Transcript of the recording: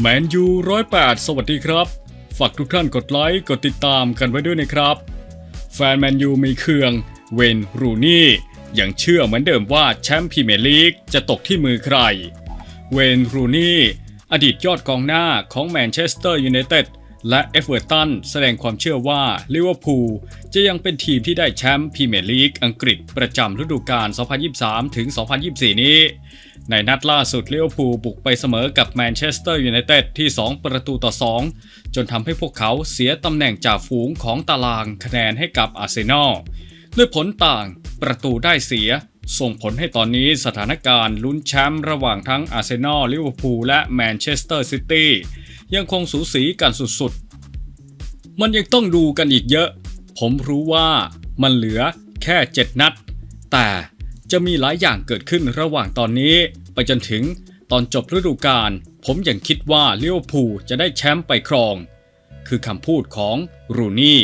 แมนยูร้อยแปดสวัสดีครับ ฝากทุกท่านกดไลค์กดติดตามกันไว้ด้วยนะครับ แฟนแมนยูมีเครืองเวนรูนี่ยังเชื่อเหมือนเดิมว่าแชมป์พรีเมียร์ลีกจะตกที่มือใคร เวนรูนี่อดีตยอดกองหน้าของแมนเชสเตอร์ยูไนเต็ดและเอฟเวอร์ตันแสดงความเชื่อว่าลิเวอร์พูลจะยังเป็นทีมที่ได้แชมป์พรีเมียร์ลีกอังกฤษประจำฤดูกาล 2023ถึง2024 นี้ ในนัดล่าสุดลิเวอร์พูลบุกไปเสมอกับแมนเชสเตอร์ยูไนเต็ดที่ 2 ประตูต่อ 2 จนทำให้พวกเขาเสียตำแหน่งจ่าฝูงของตารางคะแนนให้กับอาร์เซนอลด้วยผลต่างประตูได้เสีย ส่งผลให้ตอนนี้สถานการณ์ลุ้นแชมป์ระหว่างทั้งอาร์เซนอลลิเวอร์พูลและแมนเชสเตอร์ซิตี้ยังคงสูสีกันสุดๆ มันยังต้องดูกันอีกเยอะ ผมรู้ว่ามันเหลือแค่ 7 นัด แต่ จะมีหลายอย่างเกิดขึ้นระหว่างตอนนี้ ไปจนถึงตอนจบฤดูกาลผมยังคิดว่าลิเวอร์พูลจะได้แชมป์ไปครอง คือคำพูดของรูนี่